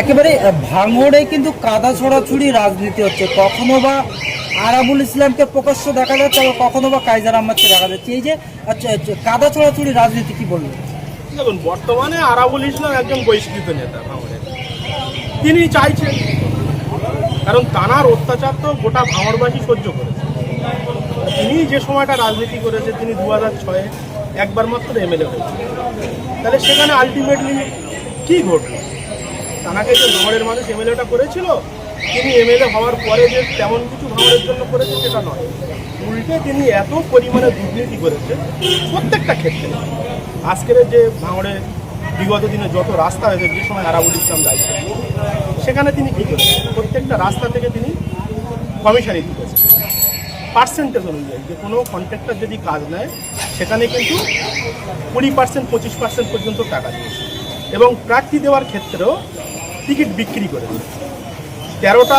একেবারে ভাঙড়ে কিন্তু কাদা ছড়াছড়ি রাজনীতি হচ্ছে। কখনো বা আরাবুল ইসলামকে প্রকাশ্য দেখা যাচ্ছে আবার কখনো বা কাইজার আহমদকে দেখা যাচ্ছে। এই যে কাদা ছড়াছড়ি রাজনীতি কি বলবেন? দেখুন, বর্তমানে আরাবুল ইসলাম একজন বহিষ্কৃত নেতা তিনি চাইছেন, কারণ তানার অত্যাচার তো গোটা ভাঙড়বাসী সহ্য করেছে। তিনি যে সময়টা রাজনীতি করেছে, তিনি দু হাজার ছয়ে একবার মাত্র এমএলএ হয়েছে তাহলে সেখানে আলটিমেটলি কি ঘটল? তানাকে যে ভাঙড়ের মানুষ এমএলএটা করেছিল, তিনি এমএলএ হওয়ার পরে যে তেমন কিছু ভাঙড়ের জন্য করেছে সেটা নয়। উল্টে তিনি এত পরিমাণে দুর্নীতি করেছে প্রত্যেকটা ক্ষেত্রে। আজকের যে ভাঙড়ে বিগত দিনে যত রাস্তা হয়েছে, যে সময় আরাবুল ইসলাম দায়িত্ব সেখানে তিনি কী করেছেন? প্রত্যেকটা রাস্তা থেকে তিনি কমিশনই দিতেছেন পার্সেন্টেজ অনুযায়ী, যে কোনো কন্ট্রাক্টর যদি কাজ নেয়, সেখানে কিন্তু কুড়ি পার্সেন্ট পঁচিশ পার্সেন্ট পর্যন্ত টাকা দিয়েছে। এবং প্রার্থী দেওয়ার ক্ষেত্রেও টিকিট বিক্রি করে। তেরোটা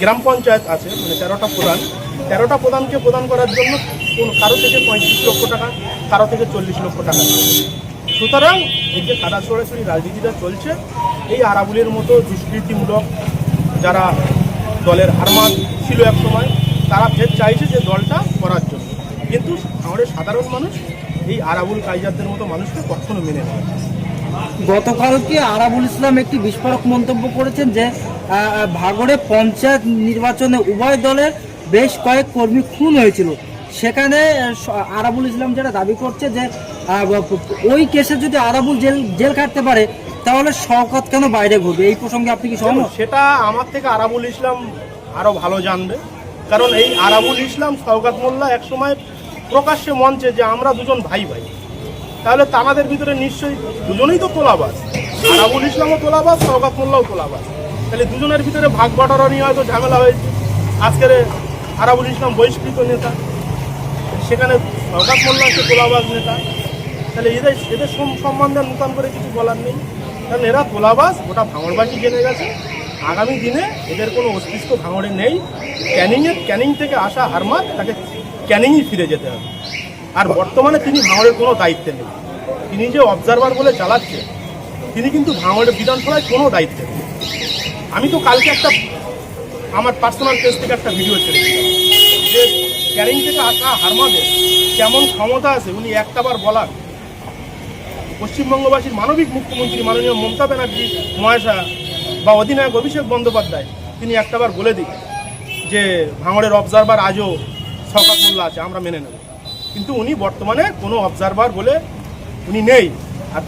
গ্রাম পঞ্চায়েত আছে মানে তেরোটা প্রধান। তেরোটা প্রধানকে প্রদান করার জন্য কোন কারও থেকে পঁয়ত্রিশ লক্ষ টাকা, কারও থেকে চল্লিশ লক্ষ টাকা সুতরাং এই যে কাদা সরাসরি রাজনীতিটা চলছে, এই আরাবুলের মতো দুষ্কৃতিমূলক যারা দলের হারমান ছিল এক সময়, তারা ফের চাইছে যে দলটা করার জন্য। কিন্তু আমাদের সাধারণ মানুষ এই আরাবুল কাইজারদের মতো মানুষকে কখনো মেনে নেয়। গতকালকে আরাবুল ইসলাম একটি বিস্ফোরক মন্তব্য করেছেন যে ভাগড়ে পঞ্চায়েত নির্বাচনে উভয় দলের বেশ কয়েক কর্মী খুন হয়েছিল। সেখানে আরাবুল ইসলাম যেটা দাবি করছে যে ওই কেসে যদি আরাবুল জেল জেল কাটতে পারে, তাহলে শওকত কেন বাইরে ঘুরবে? এই প্রসঙ্গে আপনি কি সহমত? সেটা আমার থেকে আরাবুল ইসলাম আরও ভালো জানবে। কারণ এই আরাবুল ইসলাম সৌগাত মোল্লা একসময় প্রকাশ্যে মঞ্চে যে আমরা দুজন ভাই ভাই তাহলে তানাদের ভিতরে নিশ্চয়ই দুজনেই তো তোলাবাজ। আরাবুল ইসলামও তোলাবাস সৌগাত মোল্লাও তোলাবাজ। তাহলে দুজনের ভিতরে ভাগ বাটোয়ারা নিয়ে হয়তো ঝামেলা হয়েছে। আজকের আরাবুল ইসলাম বহিষ্কৃত নেতা, সেখানে সৌগাত মোল্লা হচ্ছে তোলাবাজ নেতা। তাহলে এদের এদের সম- সম্বন্ধে নূতন করে কিছু বলার নেই। কারণ এরা তোলাবাজ, গোটা ভাঙড়বাসী জেনে গেছে। আগামী দিনে এদের কোনো অস্তিত্ব ভাঙড়ে নেই। ক্যানিংয়ের ক্যানিং থেকে আসা হারমাত তাকে ক্যানিংই ফিরে যেতে হবে। আর বর্তমানে তিনি ভাঙড়ের কোনো দায়িত্বে নেই। তিনি যে অবজারভার বলে চালাচ্ছে, তিনি কিন্তু ভাঙড়ের বিধানসভায় কোনো দায়িত্বে নেই। আমি তো কালকে একটা, আমার পার্সোনাল পেজ থেকে একটা ভিডিও ছেড়েছিলাম যে ক্যানিং থেকে আসা হারমাদের কেমন ক্ষমতা আছে, উনি একটাবার বলার। পশ্চিমবঙ্গবাসীর মানবিক মুখ্যমন্ত্রী মাননীয় মমতা ব্যানার্জি মহেশা বা অধিনায়ক অভিষেক বন্দ্যোপাধ্যায়, তিনি একটাবার বলে দিন যে ভাঙড়ের অবজারভার আজও মোল্লা আছে, আমরা মেনে নেব। কিন্তু উনি বর্তমানে কোনো অবজারভার বলে উনি নেই। আর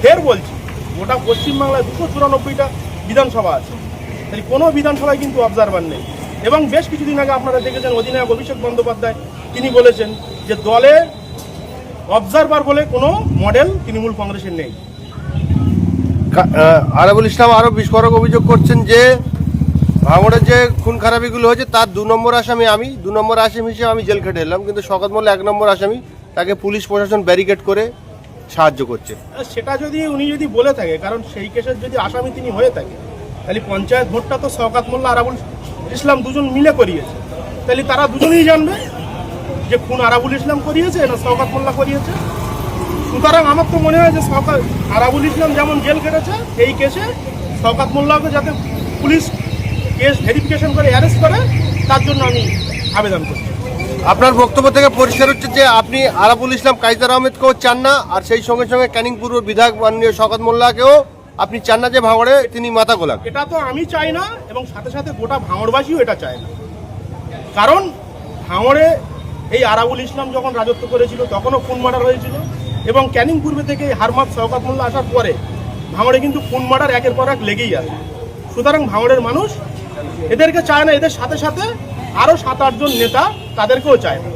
ফের বলছি, গোটা পশ্চিমবাংলায় দুশো চুরানব্বইটা বিধানসভা আছে। তাই কোনো বিধানসভায় কিন্তু অবজারভার নেই। এবং বেশ কিছুদিন আগে আপনারা দেখেছেন অধিনায়ক অভিষেক বন্দ্যোপাধ্যায়, তিনি বলেছেন যে দলে অবজারভার বলে কোনো মডেল তৃণমূল কংগ্রেসের নেই। আরাবুল ইসলাম আরও বিস্ফোরক অভিযোগ করছেন যে ভাঙড়ের যে খুন খারাপিগুলো হয়েছে, তার দু নম্বর আসামি আমি, দু নম্বর আসামি হিসেবে আমি জেল খেটে এলাম, কিন্তু শকত মোল্লা এক নম্বর আসামি, তাকে পুলিশ প্রশাসন ব্যারিকেড করে সাহায্য করছে। সেটা যদি উনি যদি বলে থাকে, কারণ সেই কেসের যদি আসামি তিনি হয়ে থাকে, তাহলে পঞ্চায়েত ভোটটা তো শওকাত মোল্লা আরাবুল ইসলাম দুজন মিলে করিয়েছে। তাহলে তারা দুজনেই জানবে যে খুন আরাবুল ইসলাম করিয়েছে না শওকাত মোল্লা করিয়েছে। সুতরাং আমার তো মনে হয় যে শওকাত আরাবুল ইসলাম যেমন জেল কেটেছে এই কেসে শওকাত মোল্লাকে যাতে পুলিশ কেস ভেরিফিকেশন করে অ্যারেস্ট করে তার জন্য আমি আবেদন করছি। আপনার বক্তব্য থেকে পরিষ্কার হচ্ছে যে আপনি আরাবুল ইসলাম কাইজার আহমেদকেও চান না আর সেই সঙ্গে সঙ্গে ক্যানিং পূর্ব বিধায়ক মাননীয় শকত মোল্লাকেও আপনি চান না যে ভাঙড়ে তিনি মাথা গোলাক। এটা তো আমি চাই না এবং সাথে সাথে গোটা ভাঙড়বাসীও এটা চায় না। কারণ ভাঙড়ে এই আরাবুল ইসলাম যখন রাজত্ব করেছিল তখনও খুন মার্ডার হয়েছিল এবং ক্যানিং পূর্বে থেকে হারমাত শওকাত মোল্লা আসার পরে ভাঙড়ে কিন্তু খুন মার্ডার একের পর এক লেগেই আছে। সুতরাং ভাঙড়ের মানুষ এদেরকে চায় না এদের সাথে সাথে আরও সাত আটজন নেতা তাদেরকেও চায় না।